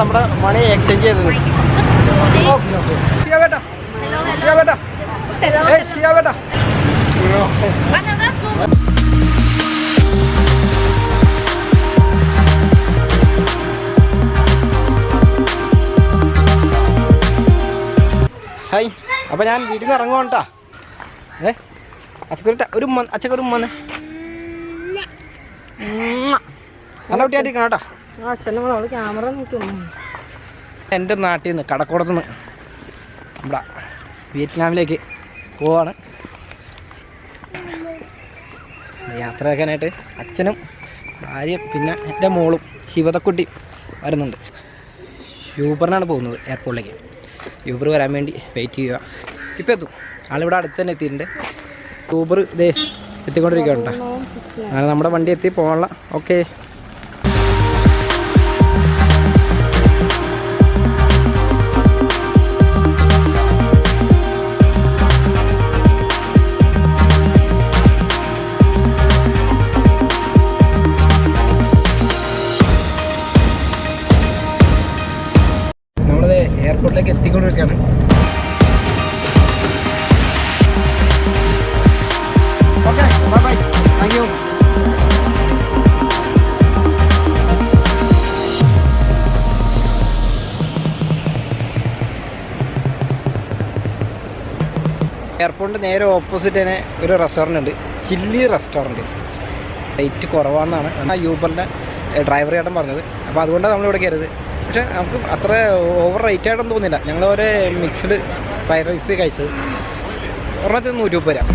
നമ്മുടെ money exchange ചെയ്തത്. Okay okay. ഷിയ ബേട്ടാ. ഷിയ ബേട്ടാ. ഏയ് ഷിയ ബേട്ടാ. ഹായ് അപ്പോൾ ഞാൻ വീട്ടിൽ നിന്ന് ഇറങ്ങുവാണ് കേട്ടാ ഏ അച്ചക്കൊരു ഒരു ഉമ്മ അച്ചക്കൊരു ഉമ്മ നല്ല കുട്ടിയായിട്ടിരിക്കണം കേട്ടോ അച്ഛനും അവൾ ക്യാമറ നോക്കുന്നു എന്റെ നാട്ടിൽ നിന്ന് കടക്കോടത്ത് നിന്ന് നമ്മുടെ വിയറ്റ്നാമിലേക്ക് പോവാണ്. യാത്രയാക്കാനായിട്ട് അച്ഛനും ഭാര്യയും പിന്നെ എന്റെ മോളും ശിവതക്കുട്ടി വരുന്നുണ്ട്. യൂബറിനാണ് പോകുന്നത് എയർപോർട്ടിലേക്ക്. യൂബർ വരാൻ വേണ്ടി വെയിറ്റ് ചെയ്യുക. ഇപ്പം എത്തും. ആളിവിടെ അടുത്ത് തന്നെ എത്തിയിട്ടുണ്ട്. യൂബർ ഇതേ എത്തിക്കൊണ്ടിരിക്കുകയാണ് കേട്ടോ. അങ്ങനെ നമ്മുടെ വണ്ടി എത്തി പോകാനുള്ള. ഓക്കെ എയർപോർട്ടിലേക്ക് എത്തിക്കൊണ്ടിരിക്കുകയാണ് okay bye bye thank you എയർപോർട്ടിന്റെ നേരെ ഓപ്പോസിറ്റ് തന്നെ ഒരു റെസ്റ്റോറന്റ് ഉണ്ട്. ചില്ലി റെസ്റ്റോറന്റ് റേറ്റ് കുറവാണെന്നാണ് യൂബറിന്റെ ഡ്രൈവർ ചേട്ടൻ പറഞ്ഞത്. അപ്പോൾ അതുകൊണ്ടാണ് നമ്മളിവിടെ കയറിയത്. പക്ഷേ നമുക്ക് അത്ര ഓവർ റേറ്റ് ആയിട്ടൊന്നും തോന്നില്ല ഞങ്ങൾ ഒരു മിക്സ്ഡ് ഫ്രൈഡ് റൈസ് കഴിച്ചത്. ഒരെണ്ണത്തിന് നൂറ്റി മുപ്പത് രൂപ.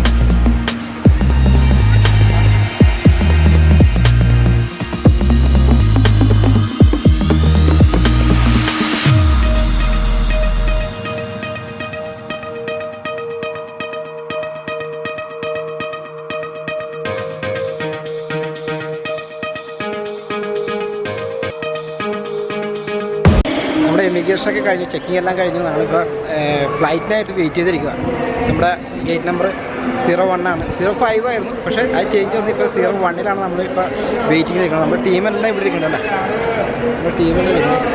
കഴിഞ്ഞ് ചെക്കിംഗ് എല്ലാം കഴിഞ്ഞ്. നമ്മളിപ്പോൾ ഫ്ലൈറ്റിനായിട്ട് വെയിറ്റ് ചെയ്തിരിക്കുകയാണ് നമ്മുടെ ഗേറ്റ് നമ്പർ സീറോ വൺ ആണ്. സീറോ ഫൈവ് ആയിരുന്നു പക്ഷേ അത് ചേഞ്ച് വന്ന് ഇപ്പോൾ സീറോ വണ്ണിലാണ് നമ്മളിപ്പോൾ വെയിറ്റ് ചെയ്ത് നിൽക്കുന്നത് നമ്മുടെ ടീമെല്ലാം ഇവിടെ ഇരിക്കുന്നുണ്ടല്ലേ നമ്മുടെ ടീമെല്ലാം ഇരിക്കുന്നത്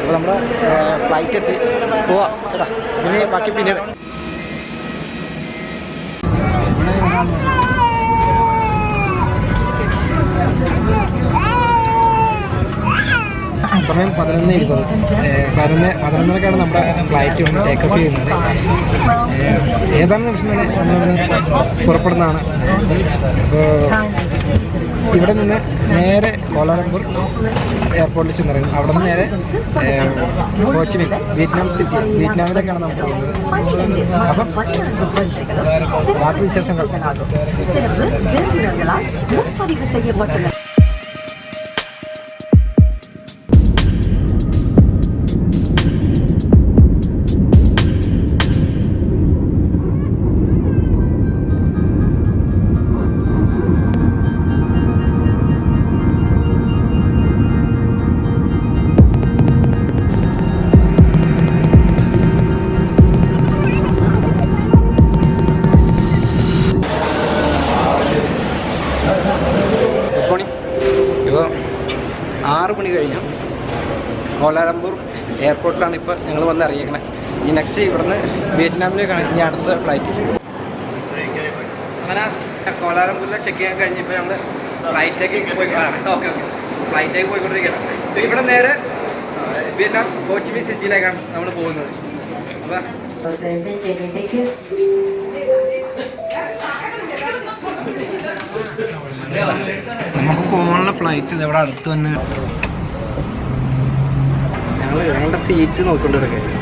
അപ്പോൾ നമ്മുടെ ഫ്ലൈറ്റ് എത്തി. പോവാം പിന്നെ ബാക്കി പിന്നീട്. സമയം പതിനൊന്ന് ഇരുപത്. പതിനൊന്ന് പതിനൊന്നരക്കാണ് നമ്മുടെ ഫ്ലൈറ്റ് ഒന്ന് ടേക്കപ്പ് ചെയ്യുന്നത്. ഏതാനും നിമിഷം തന്നെ നമ്മളിവിടെ പുറപ്പെടുന്നതാണ്. അപ്പോൾ ഇവിടെ നിന്ന് നേരെ കോലാലംപൂർ എയർപോർട്ടിൽ ചെന്നിറങ്ങും. അവിടെ നിന്ന് നേരെ ഏഹ് വിയറ്റ്നാം സിറ്റി വിയറ്റ്നാമിലേക്കാണ് നമ്മൾ പോകുന്നത്. അപ്പം ബാക്കി വിശേഷങ്ങൾ. വിയറ്റ്നാമിലേക്കാണ് ഇനി അടുത്ത ഫ്ലൈറ്റ് അങ്ങനെ കോലാലംപൂരിലെ ചെക്ക് ചെയ്യാൻ കഴിഞ്ഞപ്പോൾ ഞങ്ങൾ ഫ്ലൈറ്റിലേക്ക് പോയി ഓക്കെ ഓക്കെ. ഫ്ലൈറ്റിലേക്ക് പോയിക്കൊണ്ടിരിക്കുകയാണ്. ഇവിടെ നേരെ വിയറ്റ്നാം ഹോച്ചിമി സിറ്റിയിലേക്കാണ് നമ്മൾ പോകുന്നത്. നമുക്ക് പോകാനുള്ള ഫ്ലൈറ്റ് ഇവിടെ അടുത്ത് തന്നെ. ഞങ്ങൾ ഞങ്ങളുടെ സീറ്റ് നോക്കിക്കൊണ്ടിരിക്കുക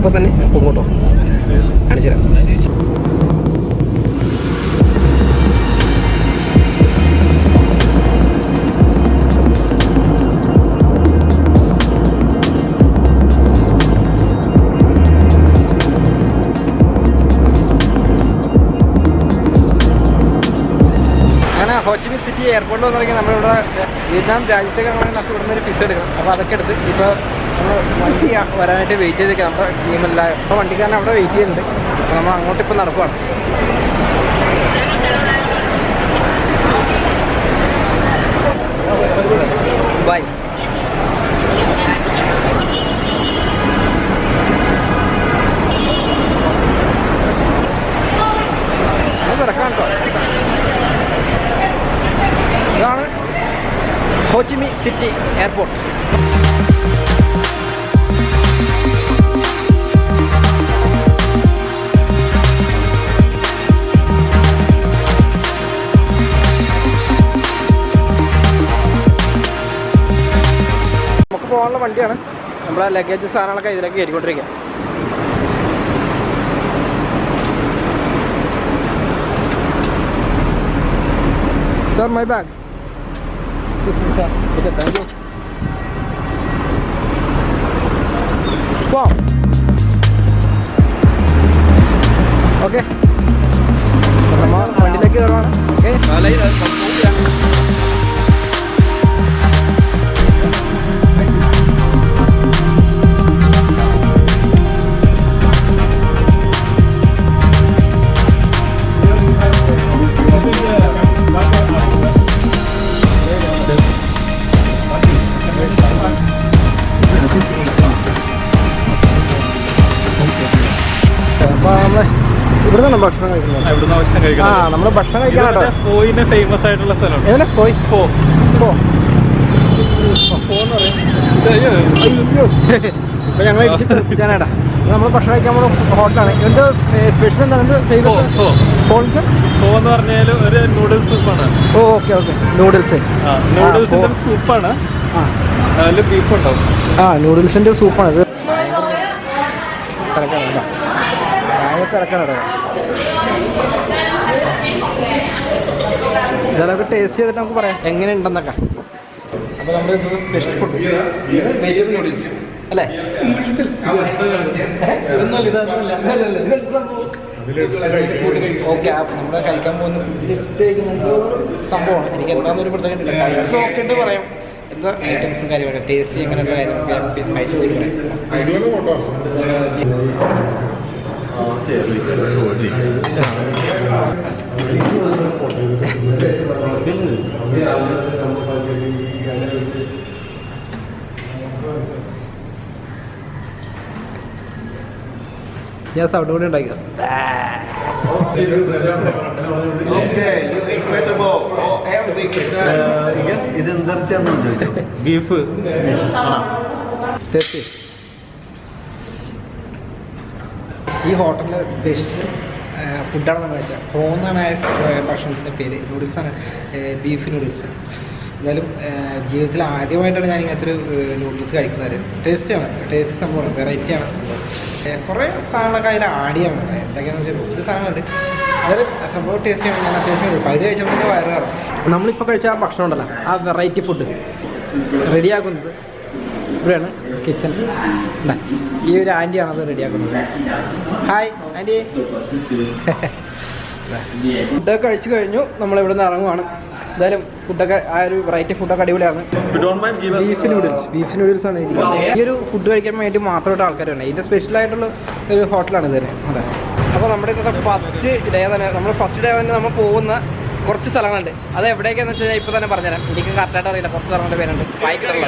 ഇപ്പോൾ തന്നെ പൂങ്കോട്ടോ കാണിച്ചു തരാം ഹോച്ചിമിൻ സിറ്റി എയർപോർട്ടിൽ വന്നിറങ്ങി നമ്മളിവിടെ വിയറ്റ്നാം രാജ്യത്തേക്ക് ഇറങ്ങണമെങ്കിൽ നമുക്ക് ഇവിടുന്ന് ഒരു പിസ എടുക്കണം അപ്പോൾ അതൊക്കെ എടുത്ത് ഇപ്പോൾ വണ്ടി വരാനായിട്ട് വെയിറ്റ് ചെയ്തേക്കാം നമ്മുടെ ടീമെല്ലാം അപ്പോൾ വണ്ടിക്കാരൻ അവിടെ വെയിറ്റ് ചെയ്യുന്നുണ്ട്. അപ്പോൾ നമ്മൾ അങ്ങോട്ട് ഇപ്പോൾ നടക്കുവാണ്. Bye Ho Chi Minh city airport. പോകാനുള്ള വണ്ടിയാണ് നമ്മളെ ലഗേജ് സാധനങ്ങളൊക്കെ ഇതിലേക്ക് കയറിക്കൊണ്ടിരിക്കുക sir my bag. Okay, thank you. Wow. Okay നമ്മ വണ്ടിയിലേക്ക് കയറുവാണ് ഓക്കെ ആവശ്യം ആ നമ്മൾ ഭക്ഷണം കഴിക്കാനാട്ടോ ഫോയിന് ഫേമസ് ആയിട്ടുള്ള സ്ഥലമാണ് പോയി ഫോ. ഫോ. ഇപ്പൊ ഞങ്ങൾ ഇരിച്ചിട്ടാടാ നമ്മൾ ഭക്ഷണം കഴിക്കാൻ പോകുന്ന ഹോട്ടലാണ്. ഇതിന്റെ സ്പെഷ്യൽ എന്താണ്? എന്ത് ഫോ എന്ന് പറഞ്ഞാൽ ഒരു നൂഡിൽസ് സൂപ്പാണ് ഓ ഓക്കെ ഓക്കെ. നൂഡിൽസ് നൂഡിൽസിന്റെ. സൂപ്പാണ് ആ. അതിൽ ബീഫ് ഉണ്ടാവും ആ നൂഡിൽസിന്റെ സൂപ്പാണ് ഇത് തിരക്കാണ് ഭയങ്കര തിരക്കാണ് ഇതൊക്കെ ടേസ്റ്റ് ചെയ്തിട്ട് നമുക്ക് പറയാം. എങ്ങനെ ഉണ്ടെന്നൊക്കെ അപ്പോൾ നമ്മുടെ സ്പെഷ്യൽ ഫുഡ് വെജിറ്റബിൾ നൂഡിൽസ് അല്ലേ? ഓക്കെ നമ്മൾ കഴിക്കാൻ പോകുന്ന സംഭവമാണ്. എനിക്ക് എന്താണെന്നൊരു പ്രത്യേകം കഴിച്ചു നോക്കിയിട്ട് പറയാം. എന്താ ഐറ്റംസും കാര്യങ്ങളൊക്കെ? ടേസ്റ്റ് എങ്ങനെയുള്ള കാര്യങ്ങളൊക്കെ കഴിച്ചു നോക്കി പറയാം. ഞാൻ സൗണ്ട് കൂടി ഉണ്ടാക്കിയത് ഇത് എന്തറിച്ചാന്ന് ചോദിച്ചു? ബീഫ്. ടേസ്റ്റ് ഈ ഹോട്ടലിൽ സ്പെഷ്യൽ ഫുഡാണ് നമ്മൾ വെച്ചാൽ ഹോന്നാണ് ഭക്ഷണത്തിന്റെ പേര്. നൂഡിൽസാണ് ബീഫ് നൂഡിൽസ്. എന്തായാലും ജീവിതത്തിൽ ആദ്യമായിട്ടാണ് ഞാൻ ഇങ്ങനത്തെ ഒരു നൂഡിൽസ് കഴിക്കുന്നത്. ടേസ്റ്റാണ് ടേസ്റ്റ് സംഭവമാണ് വെറൈറ്റിയാണ് കുറേ സാധനങ്ങളൊക്കെ അതിൽ ആഡ് ചെയ്യാൻ വേണ്ടത് എന്തൊക്കെയാണെന്ന് വെച്ചാൽ ഒത്തിരി സാധനമുണ്ട് അതായത് സംഭവം ടേസ്റ്റ് ചെയ്യണം ഞാൻ അത്യാവശ്യം പകുതി കഴിച്ചപ്പോൾ വയറാണ് നമ്മളിപ്പോൾ കഴിച്ച ആ ഭക്ഷണം ഉണ്ടല്ലോ ആ വെറൈറ്റി ഫുഡ് റെഡിയാക്കുന്നത് ഇവിടെയാണ് കിച്ചൺ ഈ ഒരു ആന്റിയാണ് അത് റെഡിയാക്കുന്നത്. ഹായ് ആന്റി ഫുഡൊക്കെ കഴിച്ചു കഴിഞ്ഞു. നമ്മൾ ഇവിടെ നിന്ന് ഇറങ്ങുവാണ്. എന്തായാലും ഫുഡൊക്കെ ആ ഒരു വെറൈറ്റി ഫുഡൊക്കെ അടിപൊളിയാണ്. ബീഫ് നൂഡിൽസ് ബീഫ് നൂഡിൽസ് ആണ് ഈ ഒരു ഫുഡ് കഴിക്കാൻ വേണ്ടി മാത്രമായിട്ട് ആൾക്കാരുണ്ട് ഇതിന്റെ സ്പെഷ്യൽ ആയിട്ടുള്ള ഒരു ഹോട്ടലാണ് ഇത് തന്നെ. അതെ. അപ്പോൾ നമ്മുടെ ഇന്നത്തെ ഫസ്റ്റ് ഡേ തന്നെ നമ്മൾ ഫസ്റ്റ് ഡേ തന്നെ നമ്മൾ പോകുന്ന കുറച്ച് സ്ഥലങ്ങളുണ്ട്. അത് എവിടേക്കാന്ന് വെച്ച് കഴിഞ്ഞാൽ ഇപ്പൊ തന്നെ പറഞ്ഞുതരാം. എനിക്ക് കറക്റ്റായിട്ട് അറിയില്ല. കുറച്ച് സ്ഥലങ്ങളുടെ പേരുണ്ട്. വായിക്കിട്ടുള്ള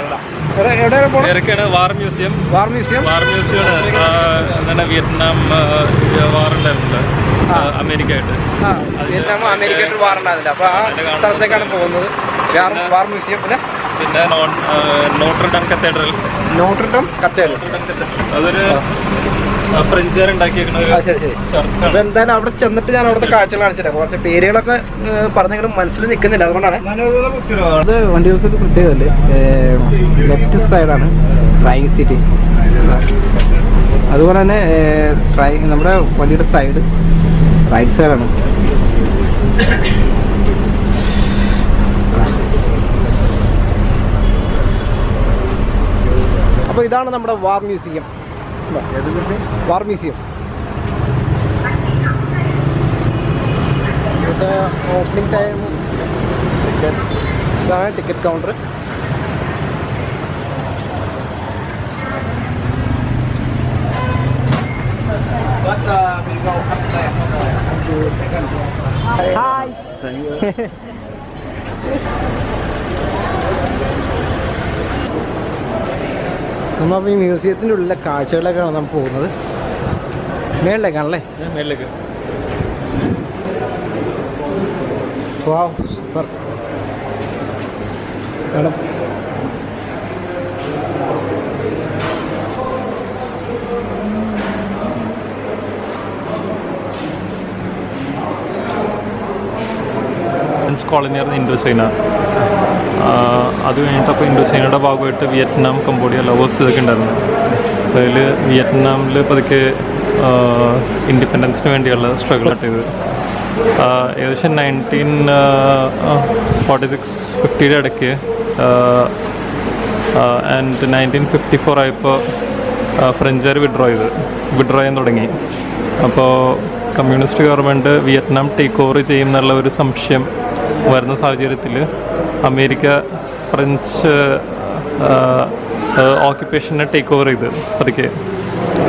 war museum. War museum? War museum എന്താണ് വിയറ്റ്നാം വാർ ഉണ്ടായിരുന്നില്ല. ആ. അമേരിക്ക ആയിട്ട് ആ വിയറ്റ്നാം അമേരിക്കയിൽ വാർ ഉണ്ടായിരുന്നില്ല. അപ്പോൾ ആ സ്ഥലത്തേക്കാണ് പോകുന്നത്. വാർ വാർ മ്യൂസിയം പിന്നെ? Notre Dame cathedral. അതൊരു ശരി ശരി. എന്തായാലും അവിടെ ചെന്നിട്ട് ഞാൻ അവിടുത്തെ കാഴ്ചകൾ കാണിച്ചില്ല കുറച്ച് പേരുകളൊക്കെ പറഞ്ഞെങ്കിലും മനസ്സിൽ നിൽക്കുന്നില്ല. അതുകൊണ്ടാണ്. അത് വണ്ടികൾക്ക് പ്രത്യേകതല്ലേ ലെഫ്റ്റ് സൈഡാണ് ഡ്രൈവിംഗ് സീറ്റ് അതുപോലെ തന്നെ ഡ്രൈ നമ്മുടെ വണ്ടിയുടെ സൈഡ് റൈറ്റ് സൈഡാണ് അപ്പോൾ ഇതാണ് നമ്മുടെ വാർ മ്യൂസിയം. War museum. ഇവിടുത്തെ ഓപ്പണിംഗ് ടൈം ഇതാണ് ടിക്കറ്റ് കൗണ്ടർ ഹായ് നമ്മൾ ഈ മ്യൂസിയത്തിന്റെ ഉള്ളിലെ കാഴ്ചകളിലേക്കാണ് നമ്മൾ പോകുന്നത്. മേളിലേക്കാണല്ലേ? മേളിലേക്ക്. Wow super. മേഡം കോളനിയായിരുന്നു ഇൻഡോ ചൈന ആഹ് അത് കഴിഞ്ഞിട്ടപ്പോൾ ഇൻഡോ ചൈനയുടെ ഭാഗമായിട്ട് വിയറ്റ്നാം കംബോഡിയ ലവേഴ്സ് ഇതൊക്കെ ഉണ്ടായിരുന്നു. അതിൽ വിയറ്റ്നാമിൽ പതുക്കെ ഇൻഡിപെൻഡൻസിന് വേണ്ടിയുള്ള സ്ട്രഗിൾ ആഹ് ഏകദേശം നയന്റീൻ ഫോർട്ടി സിക്സ് ഫിഫ്റ്റിയുടെ ഇടയ്ക്ക് ആൻഡ് നയന്റീൻ ഫിഫ്റ്റി ഫോർ ആയപ്പോൾ ഫ്രഞ്ചുകാർ വിഡ്രോ ചെയ്ത്. വിഡ്രോ ചെയ്യാൻ തുടങ്ങി. അപ്പോൾ communist government Vietnam take over ചെയ്യുന്നുള്ള ഒരു സംശയം വരുന്ന സാഹചര്യത്തിൽ അമേരിക്ക ഫ്രഞ്ച് ഓക്യുപ്പേഷനെ ടേക്ക് ഓവർ ചെയ്ത് പതുക്കെ.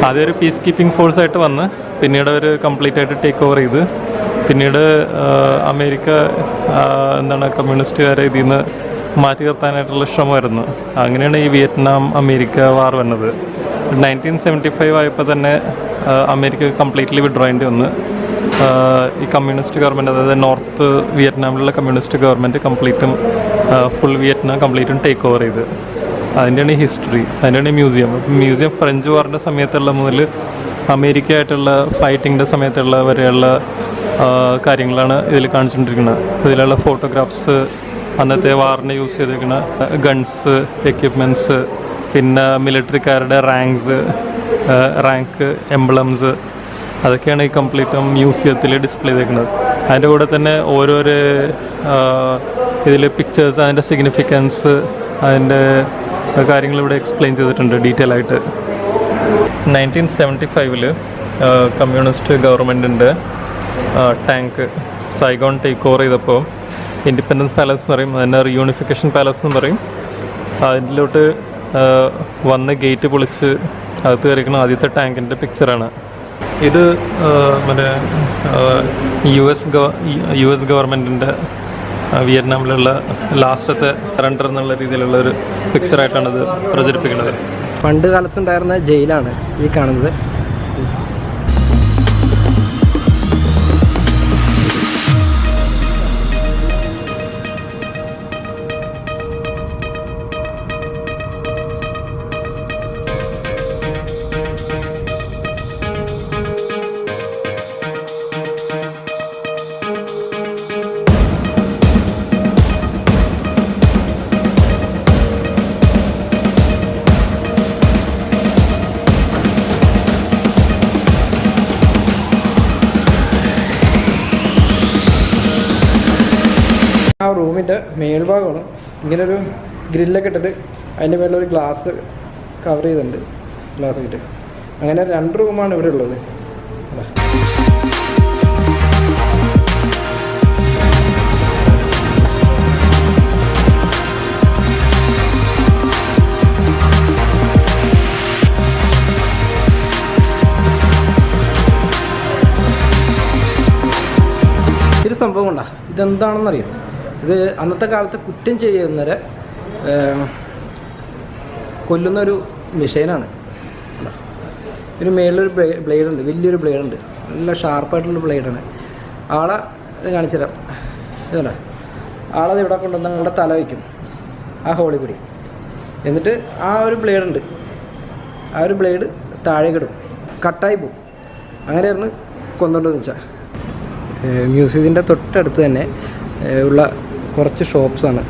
ആദ്യം ഒരു പീസ് കീപ്പിംഗ് ഫോഴ്സ് ആയിട്ട് വന്ന് പിന്നീട് അവർ കംപ്ലീറ്റ് ആയിട്ട് ടേക്ക് ഓവർ ചെയ്ത്. പിന്നീട് അമേരിക്ക എന്താണ് കമ്മ്യൂണിസ്റ്റുകാരെ ഇതിൽ നിന്ന് മാറ്റി നിർത്താനായിട്ടുള്ള ശ്രമമായിരുന്നു. അങ്ങനെയാണ് ഈ വിയറ്റ്നാം അമേരിക്ക വാർ വന്നത്. നയന്റീൻ സെവന്റി ഫൈവ് ആയപ്പോൾ തന്നെ അമേരിക്ക കംപ്ലീറ്റ്ലി വിഡ്രോ ചെയ്യേണ്ടി വന്ന്. ഈ കമ്മ്യൂണിസ്റ്റ് ഗവൺമെന്റ് അതായത് നോർത്ത് വിയറ്റ്നാമിലുള്ള കമ്മ്യൂണിസ്റ്റ് ഗവൺമെന്റ് കംപ്ലീറ്റും ഫുൾ വിയറ്റ്നാം കംപ്ലീറ്റും ടേക്ക് ഓവർ ചെയ്ത്. അതിന്റെയാണ് ഹിസ്റ്ററി അതിന്റെയാണ് ഈ മ്യൂസിയം മ്യൂസിയം ഫ്രഞ്ച് വാറിന്റെ സമയത്തുള്ള മുതൽ അമേരിക്ക ആയിട്ടുള്ള ഫൈറ്റിങ്ങിന്റെ സമയത്തുള്ള വരെയുള്ള കാര്യങ്ങളാണ് ഇതിൽ കാണിച്ചുകൊണ്ടിരിക്കുന്നത്. ഇതിലുള്ള ഫോട്ടോഗ്രാഫ്സ് അന്നത്തെ വാറിന് യൂസ് ചെയ്തിരിക്കുന്ന ഗൺസ് എക്യുപ്മെന്റ്സ് പിന്നെ മിലിറ്ററിക്കാരുടെ റാങ്ക്സ് റാങ്ക് എംബ്ലംസ് അതൊക്കെയാണ് ഈ കംപ്ലീറ്റ് മ്യൂസിയത്തിൽ ഡിസ്പ്ലേ ചെയ്തേക്കുന്നത്. അതിന്റെ കൂടെ തന്നെ ഓരോരോ ഇതിൽ പിക്ചേഴ്സ് അതിന്റെ സിഗ്നിഫിക്കൻസ് അതിന്റെ കാര്യങ്ങൾ ഇവിടെ എക്സ്പ്ലെയിൻ ചെയ്തിട്ടുണ്ട് ഡീറ്റെയിൽ ആയിട്ട്. നയന്റീൻ സെവന്റി ഫൈവിൽ കമ്മ്യൂണിസ്റ്റ് ഗവൺമെന്റിന്റെ ടാങ്ക് സൈഗോൺ ടേക്ക് ഓവർ ചെയ്തപ്പോൾ ഇൻഡിപെൻഡൻസ് പാലസ് എന്ന് പറയും അതിനെ റിയൂണിഫിക്കേഷൻ പാലസ് എന്ന് പറയും. അതിലോട്ട് വന്ന് ഗേറ്റ് പൊളിച്ച് അകത്ത് കയറിക്കുന്ന ആദ്യത്തെ ടാങ്കിന്റെ പിക്ചറാണ് ഇത് മറ്റേ യു എസ് ഗവ യു എസ് ഗവൺമെന്റിന്റെ വിയറ്റ്നാമിലുള്ള ലാസ്റ്റത്തെ സറണ്ടർ എന്നുള്ള രീതിയിലുള്ള ഒരു പിക്ചറായിട്ടാണ് ഇത് പ്രചരിപ്പിക്കുന്നത്. പണ്ട് കാലത്തുണ്ടായിരുന്ന ജയിലാണ് ഈ കാണുന്നത്. റൂമിന്റെ മേൽഭാഗമാണ്. ഇങ്ങനൊരു ഗ്രില്ലൊക്കെ ഇട്ടിട്ട് അതിന്റെ മേലൊരു ഗ്ലാസ് കവർ ചെയ്തിട്ടുണ്ട്. ഗ്ലാസ് ഇട്ട് അങ്ങനെ രണ്ട് റൂമാണ് ഇവിടെ ഉള്ളത്. സംഭവം ഉണ്ടാ ഇതെന്താണെന്നറിയോ? ഇത് അന്നത്തെ കാലത്ത് കുറ്റം ചെയ്യുന്നവരെ കൊല്ലുന്നൊരു മെഷീനാണ്. ഇതിന് മേളിലൊരു ബ്ലേഡ് ഉണ്ട് വലിയൊരു ബ്ലേഡ് ഉണ്ട് നല്ല ഷാർപ്പായിട്ടുള്ള ബ്ലേഡാണ്. ആളെ ഇത് കാണിച്ചു ഇതല്ല? ആളത് ഇവിടെ കൊണ്ടുവന്ന് നിങ്ങളുടെ തല വയ്ക്കും. ആ ഹോളി കൂടി എന്നിട്ട് ആ ഒരു ബ്ലേഡ് ഉണ്ട് ആ ഒരു ബ്ലേഡ് താഴെ കിടും കട്ടായി പോകും അങ്ങനെയായിരുന്നു കൊന്നുകൊണ്ടെന്ന് വെച്ചാൽ മ്യൂസിയത്തിന്റെ തൊട്ടടുത്ത് തന്നെ ഉള്ള കുറച്ച് ഷോപ്സാണ്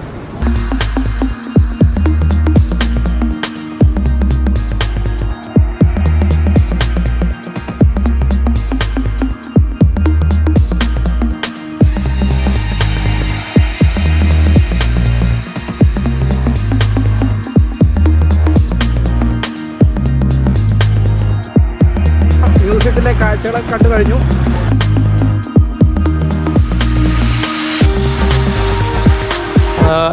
കാഴ്ചകളൊക്കെ കണ്ടു കഴിഞ്ഞു.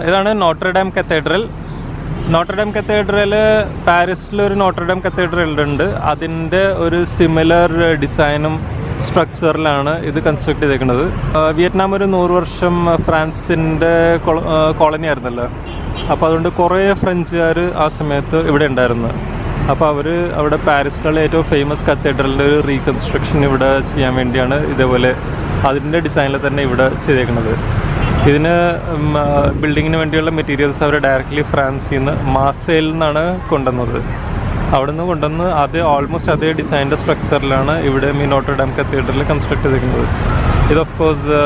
ഇതാണ് Notre Dame cathedral Notre Dame cathedral പാരീസിലൊരു Notre Dame cathedral ഉണ്ട്. അതിന്റെ ഒരു സിമിലർ ഡിസൈനും സ്ട്രക്ചറിലാണ് ഇത് കൺസ്ട്രക്ട് ചെയ്തേക്കുന്നത്. വിയറ്റ്നാം ഒരു നൂറ് വർഷം ഫ്രാൻസിന്റെ കോളനി ആയിരുന്നല്ലോ. അപ്പോൾ അതുകൊണ്ട് കുറേ ഫ്രഞ്ചുകാർ ആ സമയത്ത് ഇവിടെ ഉണ്ടായിരുന്നു. അപ്പോൾ അവർ അവിടെ പാരീസിലുള്ള ഏറ്റവും ഫേമസ് കത്തീഡ്രലിന്റെ ഒരു റീകൺസ്ട്രക്ഷൻ ഇവിടെ ചെയ്യാൻ വേണ്ടിയാണ് ഇതേപോലെ അതിന്റെ ഡിസൈനിൽ തന്നെ ഇവിടെ ചെയ്തേക്കുന്നത്. ഇതിന് ബിൽഡിങ്ങിന് വേണ്ടിയുള്ള മെറ്റീരിയൽസ് അവർ ഡയറക്റ്റ്ലി ഫ്രാൻസിൽ നിന്ന് മാസയിൽ നിന്നാണ് കൊണ്ടുവന്നത്. അവിടെ നിന്ന് കൊണ്ടുവന്ന് അതേ ഓൾമോസ്റ്റ് അതേ ഡിസൈന്റെ സ്ട്രക്ചറിലാണ് ഇവിടെ ഈ ഡാം കത്തീഡ്രൽ കൺസ്ട്രക്ട് ചെയ്തിരിക്കുന്നത്. ഇത് ഓഫ് കോഴ്സ്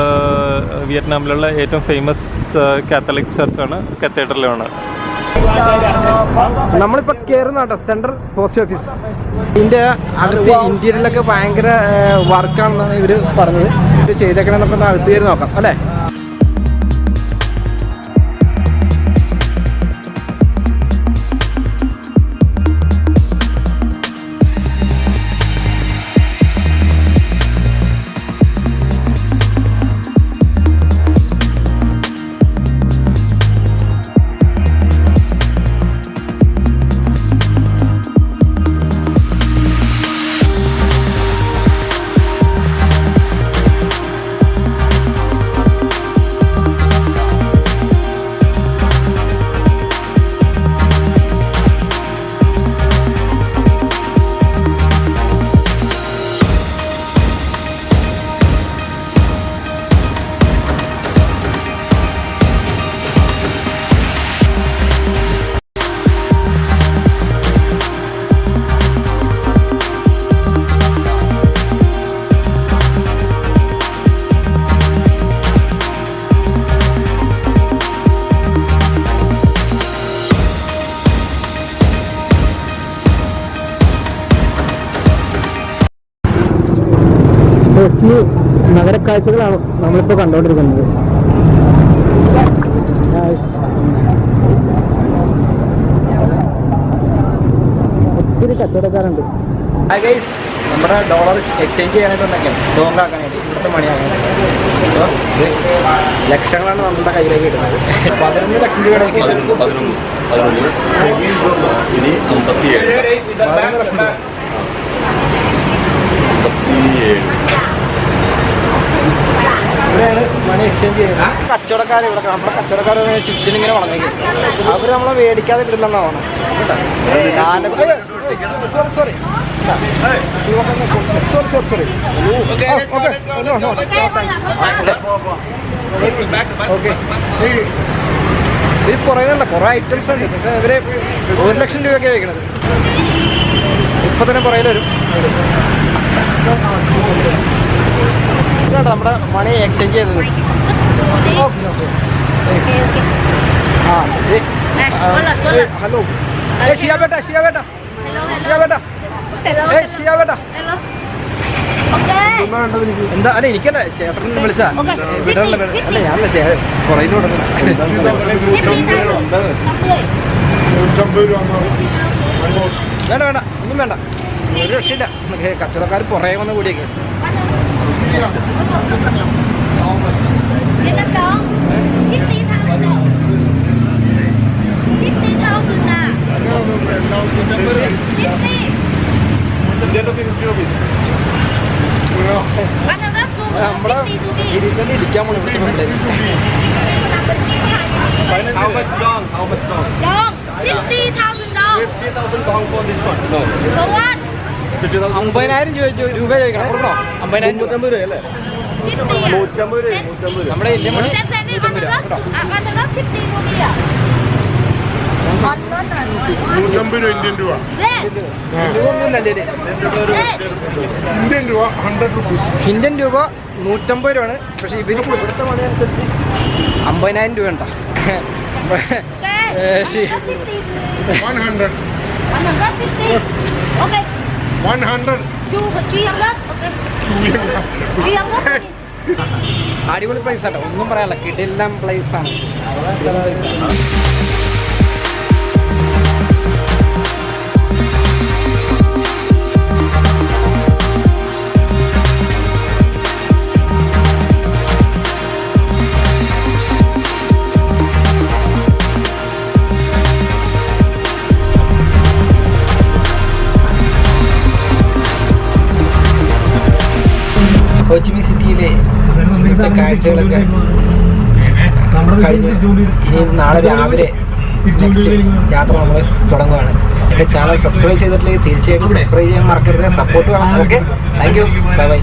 വിയറ്റ്നാമിലുള്ള ഏറ്റവും ഫേമസ് കാത്തലിക് ചർച്ചാണ് കത്തീഡ്രലാണ് നമ്മളിപ്പോൾ കയറുന്ന സെൻട്രൽ പോസ്റ്റ് ഓഫീസ് ഇതിന്റെ അകത്ത് ഇന്ത്യയിലൊക്കെ ഭയങ്കര വർക്കാണെന്നാണ് ഇവർ പറഞ്ഞത്. ഇത് ചെയ്തേക്കണമെന്നൊക്കെ അകത്ത് കയറി നോക്കാം അല്ലേ? നഗരക്കാഴ്ചകളാണ് നമ്മളിപ്പോൾ കണ്ടുകൊണ്ടിരിക്കുന്നത് ഒത്തിരി കച്ചവടക്കാരുണ്ട്. നമ്മുടെ ഡോളർ എക്സ്ചേഞ്ച് ചെയ്യാനായിട്ടുണ്ടെങ്കിൽ ഡോങ് ആക്കാനായിട്ട് ഇവിടുത്തെ മണിയാക്കാനായിട്ട് അപ്പോൾ ഇത് ലക്ഷങ്ങളാണ് നമ്മുടെ കയ്യിലേക്ക് കിട്ടുന്നത്. പതിനൊന്ന് ലക്ഷം രൂപയുടെ പതിനൊന്ന് ലക്ഷം രൂപ അമ്പത്തിയേഴ് ഇവിടെയാണ് മണി എക്സ്ചേഞ്ച് ചെയ്യുന്നത് കച്ചവടക്കാർ ഇവിടെ നമ്മുടെ കച്ചവടക്കാർ ചുറ്റിനും ഇങ്ങനെ വളർന്നേക്കും അവർ നമ്മളെ മേടിക്കാതെ വിടില്ലെന്നാണ് സോറി സോറി ഓക്കെ ഇത് കുറേ ഉണ്ട് കുറേ ഐറ്റംസ് ഉണ്ട് പക്ഷേ ഇവർ ഒരു ലക്ഷം രൂപയൊക്കെ വയ്ക്കണത് ഇപ്പൊ തന്നെ പുറകിൽ വരും ഇതാണ് നമ്മുടെ മണി എക്സ്ചേഞ്ച് ചെയ്തത്. ഓക്കെ ഓക്കെ ആ ഇത് ഹലോ. ഏ ഷിയ ബേട്ട ഷിയ ബേട്ട ഷിയ ബേട്ട ഏ ഷിയ ബേട്ട എന്താ അല്ല എനിക്കല്ല ചേട്ടൻ വിളിച്ചാ. അല്ല ഞാനല്ല ചേ കുറേ വേണ്ട വേണ്ട ഒന്നും വേണ്ട. ഒരു രക്ഷയില്ല. കച്ചവടക്കാർ പുറകെ വന്ന് കൂടിയേക്ക്. ഇരിക്കാൻ ഇരിക്കാൻ പോണു ഇവിടുത്തെ പിള്ളേര് How much dong? How much dong? അമ്പതിനായിരം രൂപ രൂപ ചോദിക്കണം. കൊടുക്കണോ? അമ്പതിനായിരം രൂപ. നൂറ്റമ്പത് രൂപ അല്ലേ നൂറ്റമ്പത് രൂപ നൂറ്റമ്പത് രൂപ നമ്മുടെ ഇന്ത്യൻ മണി നൂറ്റമ്പത് രൂപ. കേട്ടോ നൂറ്റമ്പത് രൂപ ഇന്ത്യൻ രൂപ. ഇന്ത്യൻ രൂപ ഹൺഡ്രഡ് റുപ്പീസ് ഇന്ത്യൻ രൂപ നൂറ്റമ്പത് രൂപയാണ്. പക്ഷേ ഇവർ ഇവിടുത്തെ അമ്പതിനായിരം രൂപ ഉണ്ടോ വൺ ഹൺഡ്രഡ്. One hundred. അടിപൊളി പ്ലേസ് ആട്ടോ. ഒന്നും പറയാനില്ല. കിടിലം പ്ലേസ് ആണ്. കൊച്ചിമി സിറ്റിയിലെ ഇവിടുത്തെ കാഴ്ചകളൊക്കെ കഴിഞ്ഞു ഇനി നാളെ രാവിലെ യാത്ര നമ്മൾ തുടങ്ങുകയാണ് എന്റെ ചാനൽ സബ്സ്ക്രൈബ് ചെയ്തിട്ടില്ലെങ്കിൽ തീർച്ചയായിട്ടും സബ്സ്ക്രൈബ് ചെയ്യാൻ മറക്കരുത്. സപ്പോർട്ട് വേണം. Okay thank you bye bye